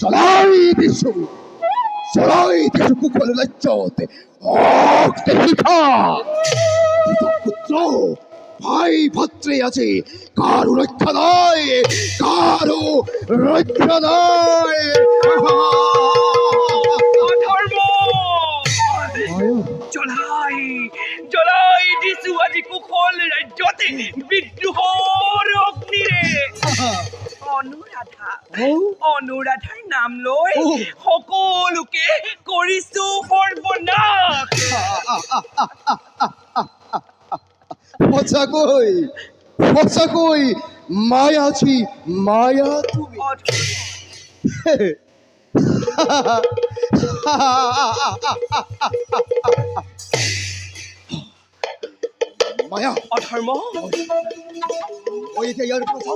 চলাই দিছো চলাই দিছো কুকুর লজ্জতে। অক্তে শিখা পুত্র, ভাই ভদ্রে আছে, কারও রক্ষা নয় কারও রক্ষা নয় জলাই জলাই দিছো আজি কুশল বিদ্ৰোহৰ অগ্নিৰে অনুৰাধা অনুৰাধাৰ নাম লৈ সকলোকে কৰিছো সৰ্বনাশ সঁচাকৈ সঁচাকৈ মায়া তুমি। অধৰ্ম মায়া অধৰ্ম এতিয়া ইয়াৰ পৰা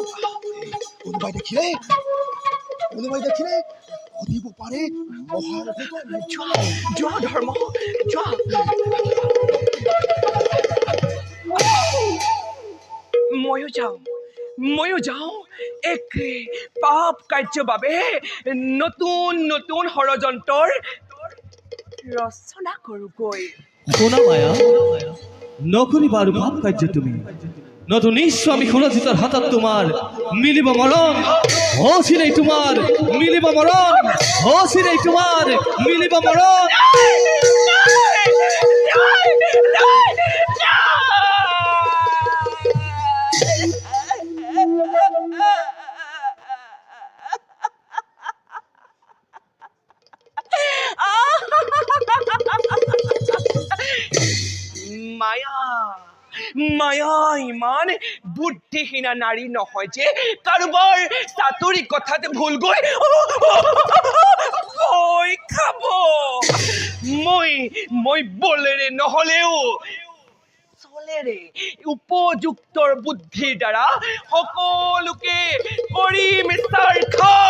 সুধিব পাৰে মহাৰথত যোৱা যোৱা ধৰ্ম যোৱা ময়ো যাওঁ ময়ো যাওঁ। একে পাপ কাৰ্যৰ বাবে নতুন নতুন ষড়যন্ত্ৰৰ ৰচনা কৰোঁগৈ শোনা মায়া নকৰিবা আৰু ভাৱ কাৰ্য তুমি। নতুন নিশ্চয় সুৰজিতৰ হাতত তোমাৰ মিলিব মৰণ হচিৰেই তোমাৰ মিলিব মৰণ হচিৰেই তোমাৰ মিলিব মৰণ মায়া মায়া ইমান, বুদ্ধিহীনা নাৰী নহয় যে। কথাত ভুল গৈ খাব। মই মই বলেৰে নহলেও চলেৰে উপযুক্তৰ বুদ্ধিৰ দ্বাৰা সকলোকে কৰিম খাৰ